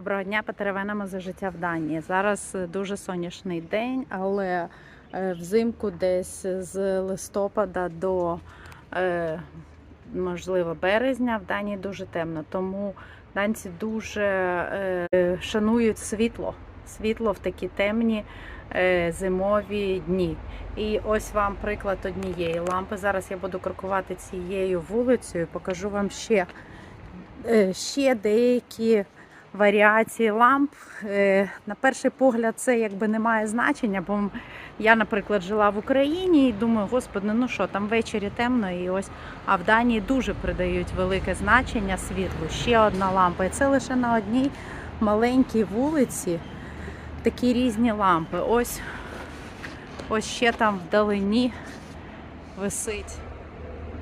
Доброго дня, потеревенимо за життя в Данії. Зараз е, дуже сонячний день, але е, взимку десь з листопада до е, можливо березня в Данії дуже темно. Тому данці дуже шанують світло. Світло в такі темні зимові дні. І ось вам приклад однієї лампи. Зараз я буду крокувати цією вулицею. Покажу вам ще, ще деякі варіації ламп. Е, На перший погляд, це якби не має значення, бо я, наприклад, жила в Україні і думаю, господи, ну що, там ввечері темно, і ось а в Данії дуже придають велике значення світлу. Ще одна лампа. І це лише на одній маленькій вулиці такі різні лампи. Ось, ось ще там вдалині висить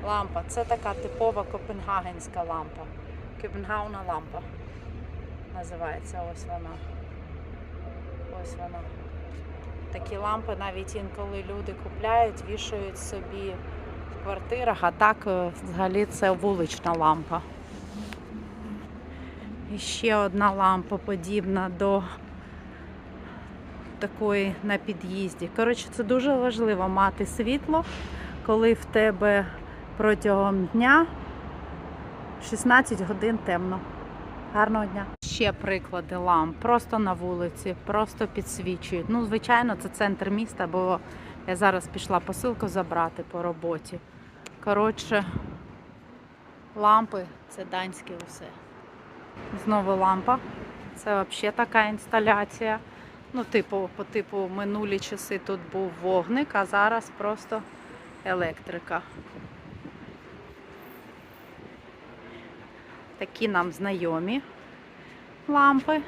лампа. Це така типова копенгагенська лампа. Копенгауна лампа називається. Ось вона. Ось вона. Такі лампи навіть інколи люди купляють, вішають собі в квартирах, а так е, взагалі це вулична лампа. І ще одна лампа подібна до такої на під'їзді. Коротше, це дуже важливо мати світло, коли в тебе протягом дня 16 годин темно. Гарного дня. Ще приклади ламп. Просто на вулиці, просто підсвічують. Ну, звичайно, це центр міста, бо я зараз пішла посилку забрати по роботі. Коротше, лампи це данське усе. Знову лампа. Це взагалі така інсталяція. Ну, типу, по типу минулі часи тут був вогник, а зараз просто електрика. Такі нам знайомі лампи.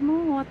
Ну от.